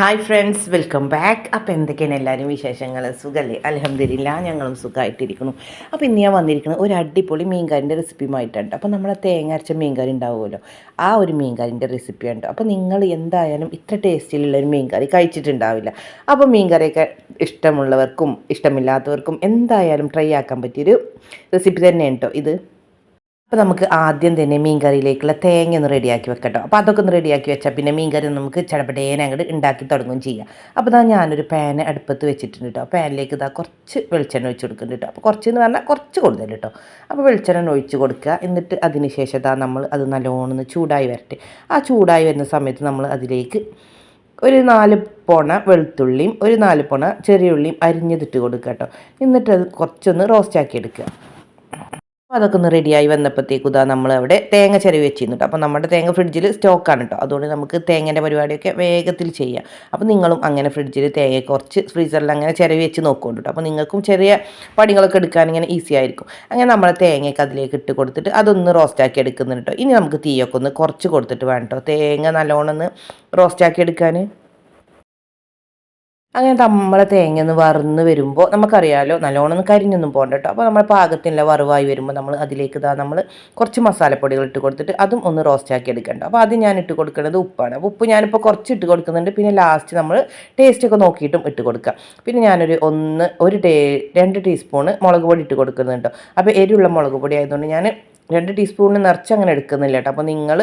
Hi friends welcome back അപ്പോൾ എന്തൊക്കെയാണ് എല്ലാവരും വിശേഷങ്ങൾ സുഖമല്ലേ അലഹമ്മദില്ല ഞങ്ങളും സുഖമായിട്ടിരിക്കുന്നു അപ്പോൾ ഇന്ന് ഞാൻ വന്നിരിക്കുന്നത് ഒരു അടിപൊളി മീൻകറിന്റെ റെസിപ്പിയുമായിട്ടുണ്ട് അപ്പോൾ നമ്മളെ തേങ്ങ അരച്ച മീൻകറി ഉണ്ടാവുമല്ലോ? ആ ഒരു മീൻകറിന്റെ റെസിപ്പിയുണ്ട് അപ്പോൾ നിങ്ങൾ എന്തായാലും ഇത്ര ടേസ്റ്റിലുള്ള ഒരു മീൻകറി കഴിച്ചിട്ടുണ്ടാവില്ല. അപ്പോൾ മീൻകറിയൊക്കെ ഇഷ്ടമുള്ളവർക്കും ഇഷ്ടമില്ലാത്തവർക്കും എന്തായാലും ട്രൈ ആക്കാൻ പറ്റിയൊരു റെസിപ്പി തന്നെയാണ് കേട്ടോ ഇത്. അപ്പോൾ നമുക്ക് ആദ്യം തന്നെ മീൻ കറിയിലേക്കുള്ള തേങ്ങ ഒന്ന് റെഡിയാക്കി വെക്കട്ടോ. അപ്പോൾ അതൊക്കെ ഒന്ന് റെഡിയാക്കി വെച്ചാൽ പിന്നെ മീൻ കറി നമുക്ക് ചടപടേനെ അങ്ങോട്ട് ഉണ്ടാക്കി തുടങ്ങുകയും ചെയ്യാം. അപ്പോൾ ഇതാ ഞാനൊരു പാന് അടുപ്പത്ത് വെച്ചിട്ടുണ്ട് കേട്ടോ പാനിലേക്ക് ഇതാ കുറച്ച് വെളിച്ചെണ്ണ ഒഴിച്ച് കൊടുക്കുന്നുണ്ട് കേട്ടോ അപ്പോൾ കുറച്ച് എന്ന് പറഞ്ഞാൽ കുറച്ച് കൂടുതൽ കേട്ടോ അപ്പോൾ വെളിച്ചെണ്ണ ഒഴിച്ച് കൊടുക്കുക. എന്നിട്ട് അതിന് ശേഷം ഇതാ നമ്മൾ അത് നല്ലോണം ചൂടായി വരട്ടെ. ആ ചൂടായി വരുന്ന സമയത്ത് നമ്മൾ അതിലേക്ക് ഒരു നാല് പോണ വെളുത്തുള്ളിയും ഒരു നാല് പോണ ചെറിയ ഉള്ളിയും അരിഞ്ഞതിട്ട് കൊടുക്കുക കേട്ടോ എന്നിട്ട് അത് കുറച്ചൊന്ന് റോസ്റ്റാക്കി എടുക്കുക. അപ്പോൾ അതൊക്കെ ഒന്ന് റെഡിയായി വന്നപ്പോഴത്തേക്കും ഇതാ നമ്മൾ അവിടെ തേങ്ങ ചിരവി വെച്ചിരുന്നു കേട്ടോ അപ്പോൾ നമ്മുടെ തേങ്ങ ഫ്രിഡ്ജിൽ സ്റ്റോക്കാണ് കേട്ടോ അതുകൊണ്ട് നമുക്ക് തേങ്ങേന്റെ പരിപാടിയൊക്കെ വേഗത്തിൽ ചെയ്യാം. അപ്പോൾ നിങ്ങളും അങ്ങനെ ഫ്രിഡ്ജിൽ തേങ്ങ കുറച്ച് ഫ്രീസറിൽ അങ്ങനെ ചിരവി വെച്ച് നോക്കുന്നുണ്ട് കേട്ടോ അപ്പോൾ നിങ്ങൾക്കും ചെറിയ പണികളൊക്കെ എടുക്കാൻ ഇങ്ങനെ ഈസി ആയിരിക്കും. അങ്ങനെ നമ്മൾ തേങ്ങയൊക്കെ അതിലേക്ക് ഇട്ട് കൊടുത്തിട്ട് അതൊന്ന് റോസ്റ്റാക്കി എടുക്കുന്നുണ്ട് കേട്ടോ ഇനി നമുക്ക് തീയൊക്കെ ഒന്ന് കുറച്ച് കൊടുത്തിട്ട് വേണം കേട്ടോ തേങ്ങ നല്ലോണം ഒന്ന് റോസ്റ്റാക്കി എടുക്കാൻ അങ്ങനെ നമ്മളെ തേങ്ങ ഒന്ന് വറന്ന് വരുമ്പോൾ നമുക്കറിയാലോ നല്ലോണം കരിഞ്ഞൊന്നും പോകണ്ട കേട്ടോ അപ്പോൾ നമ്മൾ പാകത്തിനുള്ള വറുവായി വരുമ്പോൾ നമ്മൾ അതിലേക്ക് ഇതാ നമ്മൾ കുറച്ച് മസാലപ്പൊടികൾ ഇട്ട് കൊടുത്തിട്ട് അതും ഒന്ന് റോസ്റ്റ് ആക്കി എടുക്കണ്ട അപ്പോൾ അത് ഞാൻ ഇട്ട് കൊടുക്കുന്നത് ഉപ്പാണ്. അപ്പോൾ ഉപ്പ് ഞാനിപ്പോൾ കുറച്ച് ഇട്ട് കൊടുക്കുന്നുണ്ട്. പിന്നെ ലാസ്റ്റ് നമ്മൾ ടേസ്റ്റ് ഒക്കെ നോക്കിയിട്ടും ഇട്ട് കൊടുക്കുക പിന്നെ ഞാനൊരു ഒന്ന് ഒരു ടേ രണ്ട് ടീസ്പൂണ് മുളക് പൊടി ഇട്ട് കൊടുക്കുന്നുണ്ട് അപ്പോൾ എരിവുള്ള മുളക് പൊടി ആയതുകൊണ്ട് ഞാൻ രണ്ട് ടീസ്പൂണിന് നിറച്ച് അങ്ങനെ എടുക്കുന്നില്ല കേട്ടോ അപ്പോൾ നിങ്ങൾ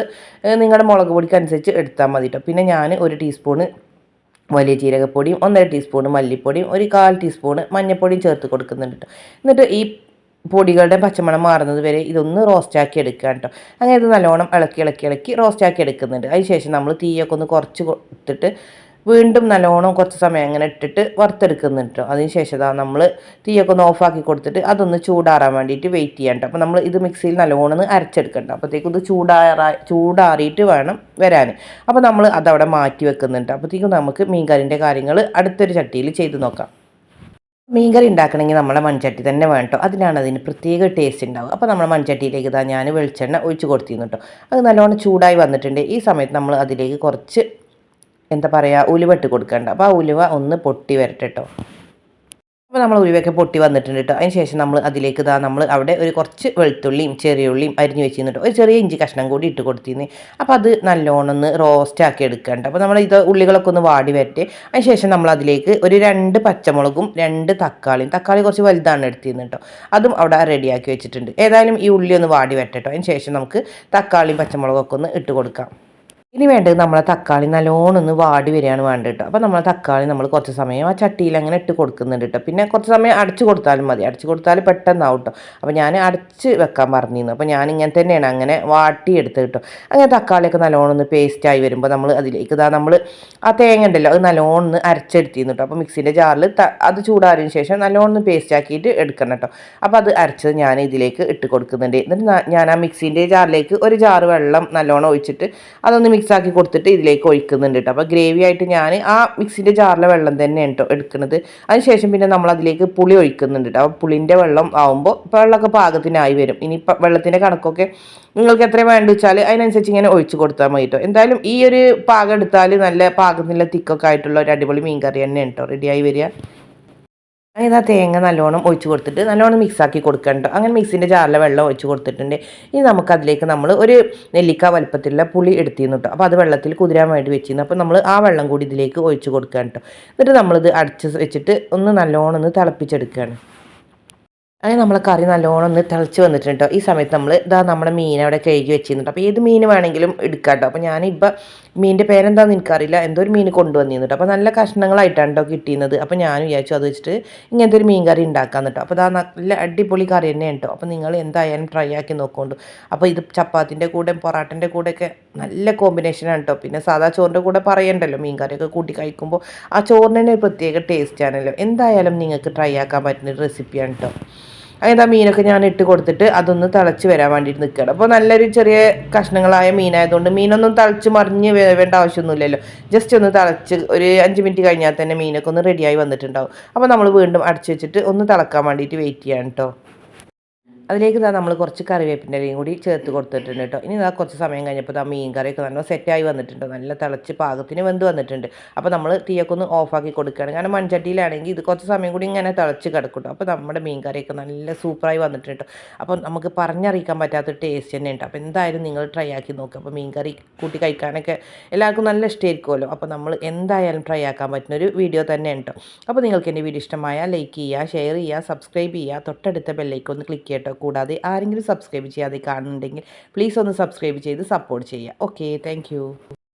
നിങ്ങളുടെ മുളക് പൊടിക്ക് അനുസരിച്ച് എടുത്താൽ മതി കേട്ടോ പിന്നെ ഞാൻ ഒരു ടീസ്പൂണ് വലിയ ജീരകപ്പൊടിയും ഒന്നര ടീസ്പൂൺ മല്ലിപ്പൊടിയും ഒരു കാൽ ടീസ്പൂൺ മഞ്ഞൾപ്പൊടിയും ചേർത്ത് കൊടുക്കുന്നുണ്ട് കേട്ടോ എന്നിട്ട് ഈ പൊടികളുടെ പച്ചമണം മാറുന്നത് വരെ ഇതൊന്ന് റോസ്റ്റാക്കി എടുക്കുക കേട്ടോ അങ്ങനെ ഇത് നല്ലോണം ഇളക്കി ഇളക്കി ഇളക്കി റോസ്റ്റാക്കി എടുക്കുന്നുണ്ട്. അതിന് ശേഷം നമ്മൾ തീയൊക്കെ ഒന്ന് കുറച്ച് കൊടുത്തിട്ട് വീണ്ടും നല്ലോണം കുറച്ച് സമയം അങ്ങനെ ഇട്ടിട്ട് വറുത്തെടുക്കുന്നുണ്ട്. അതിനുശേഷം അതിന് ശേഷം നമ്മൾ തീയൊക്കെ ഒന്ന് ഓഫാക്കി കൊടുത്തിട്ട് അതൊന്ന് ചൂടാറാൻ വേണ്ടിയിട്ട് വെയിറ്റ് ചെയ്യാണ്ട് അപ്പോൾ നമ്മൾ ഇത് മിക്സിയിൽ നല്ലോണം അരച്ചെടുക്കണ്ട. അപ്പോഴത്തേക്കും ഇത് ചൂടാറാ ചൂടാറിയിട്ട് വേണം വരാൻ അപ്പോൾ നമ്മൾ അതവിടെ മാറ്റി വെക്കുന്നുണ്ട്. അപ്പോഴത്തേക്കും നമുക്ക് മീൻകറിന്റെ കാര്യങ്ങൾ അടുത്തൊരു ചട്ടിയിൽ ചെയ്ത് നോക്കാം. മീൻകറി ഉണ്ടാക്കണമെങ്കിൽ നമ്മളെ മൺചട്ടി തന്നെ വേണം കേട്ടോ അതിനാണ് അതിന് പ്രത്യേക ടേസ്റ്റ് ഉണ്ടാവും അപ്പോൾ നമ്മൾ മൺചട്ടിയിലേക്ക് ഇതാ ഞാൻ വെളിച്ചെണ്ണ ഒഴിച്ച് കൊടുത്തിരുന്നു കേട്ടോ അത് നല്ലോണം ചൂടായി വന്നിട്ടുണ്ട്. ഈ സമയത്ത് നമ്മൾ അതിലേക്ക് കുറച്ച് എന്താ പറയുക ഉലുവ ഇട്ട് കൊടുക്കേണ്ട. അപ്പോൾ ആ ഉലുവ ഒന്ന് പൊട്ടി വരട്ടെ കേട്ടോ അപ്പോൾ നമ്മൾ ഉലുവയൊക്കെ പൊട്ടി വന്നിട്ടുണ്ട് കേട്ടോ അതിന് ശേഷം നമ്മൾ അതിലേക്ക് ഇതാ നമ്മൾ അവിടെ ഒരു കുറച്ച് വെളുത്തുള്ളിയും ചെറിയ ഉള്ളിയും അരിഞ്ഞ് വെച്ചിരുന്നു ഒരു ചെറിയ ഇഞ്ചി കഷ്ണം കൂടി ഇട്ട് കൊടുത്തിരുന്നു. അപ്പോൾ അത് നല്ലോണം ഒന്ന് റോസ്റ്റ് ആക്കി എടുക്കണ്ട. അപ്പോൾ നമ്മൾ ഇത് ഉള്ളികളൊക്കെ ഒന്ന് വാടി വരട്ടെ. അതിന് ശേഷം നമ്മൾ അതിലേക്ക് ഒരു രണ്ട് പച്ചമുളകും രണ്ട് തക്കാളിയും തക്കാളി കുറച്ച് വലുതാണ് എടുത്തിരുന്നത് കേട്ടോ അതും അവിടെ റെഡിയാക്കി വെച്ചിട്ടുണ്ട്. ഏതായാലും ഈ ഉള്ളി ഒന്ന് വാടി വരട്ടെ കേട്ടോ അതിന് ശേഷം നമുക്ക് തക്കാളിയും പച്ചമുളകൊക്കെ ഒന്ന് ഇട്ട് കൊടുക്കാം. ഇനി വേണ്ടത് നമ്മളെ തക്കാളി നല്ലോണം ഒന്ന് വാടി വരികയാണ് വേണ്ടത് കേട്ടോ അപ്പോൾ നമ്മളെ തക്കാളി നമ്മൾ കുറച്ച് സമയം ആ ചട്ടിയിൽ അങ്ങനെ ഇട്ട് കൊടുക്കുന്നുണ്ട് കേട്ടോ പിന്നെ കുറച്ച് സമയം അടച്ച് കൊടുത്താലും മതി. അടച്ച് കൊടുത്താൽ പെട്ടെന്നാവും കേട്ടോ അപ്പോൾ ഞാൻ അടച്ച് വെക്കാൻ പറഞ്ഞിരുന്നു. അപ്പോൾ ഞാൻ ഇങ്ങനെ തന്നെയാണ് അങ്ങനെ വാട്ടി എടുത്ത് കേട്ടോ അങ്ങനെ തക്കാളിയൊക്കെ നല്ലോണം ഒന്ന് പേസ്റ്റായി വരുമ്പോൾ നമ്മൾ അതിലേക്ക് ഇതാ നമ്മൾ ആ തേങ്ങ ഉണ്ടല്ലോ അത് നല്ലോണം ഒന്ന് അരച്ചെടുത്തിരുന്നു കേട്ടോ അപ്പോൾ മിക്സിന്റെ ജാറിൽ അത് ചൂടാറിയതിന് ശേഷം നല്ലോണം ഒന്ന് പേസ്റ്റ് ആക്കിയിട്ട് എടുക്കണം കേട്ടോ അപ്പോൾ അത് അരച്ചത് ഞാൻ ഇതിലേക്ക് ഇട്ട് കൊടുക്കുന്നുണ്ട്. എന്നിട്ട് ഞാൻ ആ മിക്സിന്റെ ജാറിലേക്ക് ഒരു ജാറ് വെള്ളം നല്ലോണം ഒഴിച്ചിട്ട് അതൊന്ന് മിക്സ് ആക്കി കൊടുത്തിട്ട് ഇതിലേക്ക് ഒഴിക്കുന്നുണ്ട് കേട്ടോ അപ്പോൾ ഗ്രേവി ആയിട്ട് ഞാൻ ആ മിക്സിന്റെ ജാറിലെ വെള്ളം തന്നെയാണ് കേട്ടോ എടുക്കുന്നത്. അതിനുശേഷം പിന്നെ നമ്മൾ അതിലേക്ക് പുളി ഒഴിക്കുന്നുണ്ട് കേട്ടോ അപ്പോൾ പുളിന്റെ വെള്ളം ആവുമ്പോൾ വെള്ളമൊക്കെ പാകത്തിനായി വരും. ഇനി വെള്ളത്തിന്റെ കണക്കൊക്കെ നിങ്ങൾക്ക് എത്ര വേണ്ട വെച്ചാൽ അതിനനുസരിച്ച് ഇങ്ങനെ ഒഴിച്ച് കൊടുത്താൽ മതി കേട്ടോ എന്തായാലും ഈ ഒരു പാകം എടുത്താൽ നല്ല പാകത്തിനുള്ള തിക്കൊക്കെ ആയിട്ടുള്ള ഒരു അടിപൊളി മീൻ കറി തന്നെയാണ് കേട്ടോ റെഡിയായി വരിക? ആ തേങ്ങ നല്ലോണം ഒഴിച്ച് കൊടുത്തിട്ട് നല്ലോണം മിക്സാക്കി കൊടുക്കണ്ട. അങ്ങനെ മിക്സിന്റെ ജാറിലെ വെള്ളം ഒഴിച്ച് കൊടുത്തിട്ടുണ്ട്. ഇനി നമുക്ക് അതിലേക്ക് നമ്മൾ ഒരു നെല്ലിക്ക വലുപ്പത്തിലുള്ള പുളി എടുത്തിരുന്നു കേട്ടോ അപ്പോൾ അത് വെള്ളത്തിൽ കുതിരാൻ വേണ്ടി വെച്ചിരുന്നു. അപ്പോൾ നമ്മൾ ആ വെള്ളം കൂടി ഇതിലേക്ക് ഒഴിച്ച് കൊടുക്കുക കേട്ടോ എന്നിട്ട് നമ്മളിത് അടച്ച് വെച്ചിട്ട് ഒന്ന് നല്ലോണം ഒന്ന് തിളപ്പിച്ചെടുക്കുകയാണ് അങ്ങനെ നമ്മളെ കറി നല്ലോണം ഒന്ന് തിളച്ച് വന്നിട്ടുണ്ട് ഈ സമയത്ത് നമ്മൾ ഇതാ നമ്മുടെ മീൻ അവിടെ കഴുകി വെച്ചിരുന്നുണ്ട്. അപ്പോൾ ഏത് മീൻ വേണമെങ്കിലും എടുക്കാം കേട്ടോ അപ്പോൾ ഞാനിപ്പോൾ മീനിന്റെ പേരെന്താണെന്ന് എനിക്കറിയില്ല. എന്തോ ഒരു മീൻ കൊണ്ടുവന്നിരുന്നു അപ്പോൾ നല്ല കഷ്ണങ്ങളായിട്ടാണ് കേട്ടോ കിട്ടിയിരുന്നത്. അപ്പോൾ ഞാൻ വിചാരിച്ചു അത് വെച്ചിട്ട് ഇങ്ങനത്തെ ഒരു മീൻ കറി ഉണ്ടാക്കാൻ കേട്ടോ അപ്പോൾ അതാ നല്ല അടിപൊളി കറി തന്നെയാണ് കേട്ടോ അപ്പോൾ നിങ്ങൾ എന്തായാലും ട്രൈ ആക്കി നോക്കുന്നുണ്ട് അപ്പോൾ ഇത് ചപ്പാത്തിന്റെ കൂടെ പൊറാട്ടന്റെ കൂടെയൊക്കെ നല്ല കോമ്പിനേഷനാണ് കേട്ടോ പിന്നെ സാധാ ചോറിന്റെ കൂടെ പറയണ്ടല്ലോ മീൻ കറിയൊക്കെ കൂട്ടി കഴിക്കുമ്പോൾ. ആ ചോറിന് തന്നെ ഒരു പ്രത്യേക ടേസ്റ്റ് ആണല്ലോ. എന്തായാലും നിങ്ങൾക്ക് ട്രൈ ആക്കാൻ പറ്റുന്ന റെസിപ്പിയാണ് കേട്ടോ അങ്ങനെ ആ മീനൊക്കെ ഞാൻ ഇട്ട് കൊടുത്തിട്ട് അതൊന്ന് തിളച്ച് വരാൻ വേണ്ടിയിട്ട് നിൽക്കുകയാണ്. അപ്പോൾ നല്ലൊരു ചെറിയ കഷ്ണങ്ങളായ മീനായതുകൊണ്ട് മീനൊന്നും തിളച്ച് മറിഞ്ഞ് വേണ്ട ആവശ്യമൊന്നുമില്ലല്ലോ. ജസ്റ്റ് ഒന്ന് തിളച്ച് ഒരു അഞ്ച് മിനിറ്റ് കഴിഞ്ഞാൽ തന്നെ മീനൊക്കെ ഒന്ന് റെഡിയായി വന്നിട്ടുണ്ടാവും. അപ്പോൾ നമ്മൾ വീണ്ടും അടച്ച് വെച്ചിട്ട് ഒന്ന് തിളക്കാൻ വേണ്ടിയിട്ട് വെയിറ്റ് ചെയ്യാം കേട്ടോ അതിലേക്ക് നമ്മൾ കുറച്ച് കറിവേപ്പിന്റെ ഇലയും കൂടി ചേർത്ത് കൊടുത്തിട്ടുണ്ട് കേട്ടോ ഇനി ഇതാ കുറച്ച് സമയം കഴിഞ്ഞപ്പോൾ ആ മീൻ കറിയൊക്കെ നല്ല സെറ്റായി വന്നിട്ടുണ്ട്. നല്ല തിളച്ച് പാകത്തിന് വെന്ത് വന്നിട്ടുണ്ട്. അപ്പോൾ നമ്മൾ തീയൊക്കെ ഒന്ന് ഓഫാക്കി കൊടുക്കുകയാണ് കാരണം മൺചട്ടിയിലാണെങ്കിൽ ഇത് കുറച്ച് സമയം കൂടി ഇങ്ങനെ തിളച്ച് കിടക്കും അപ്പോൾ നമ്മുടെ മീൻ കറിയൊക്കെ നല്ല സൂപ്പറായി വന്നിട്ടുണ്ട് കേട്ടോ അപ്പോൾ നമുക്ക് പറഞ്ഞറിയിക്കാൻ പറ്റാത്ത ടേസ്റ്റ് തന്നെ ഉണ്ട് അപ്പോൾ എന്തായാലും നിങ്ങൾ ട്രൈ ആക്കി നോക്കുക അപ്പോൾ മീൻ കറി കൂട്ടി കഴിക്കാനൊക്കെ എല്ലാവർക്കും നല്ല ഇഷ്ടമായിരിക്കുമല്ലോ അപ്പോൾ നമ്മൾ എന്തായാലും ട്രൈ ആക്കാൻ പറ്റുന്ന ഒരു വീഡിയോ തന്നെ ഉണ്ട് അപ്പോൾ നിങ്ങൾക്ക് എന്റെ വീഡിയോ ഇഷ്ടമായ ലൈക്ക് ചെയ്യുക ഷെയർ ചെയ്യുക സബ്സ്ക്രൈബ് ചെയ്യുക. തൊട്ടടുത്ത ബെല്ലൈക്ക് ഒന്ന് ക്ലിക്ക് ചെയ്യട്ടോ കൂടാതെ ആരെങ്കിലും സബ്സ്ക്രൈബ് ചെയ്യാതെ കാണുന്നുണ്ടെങ്കിൽ പ്ലീസ് ഒന്ന് സബ്സ്ക്രൈബ് ചെയ്ത് സപ്പോർട്ട് ചെയ്യുക. Okay thank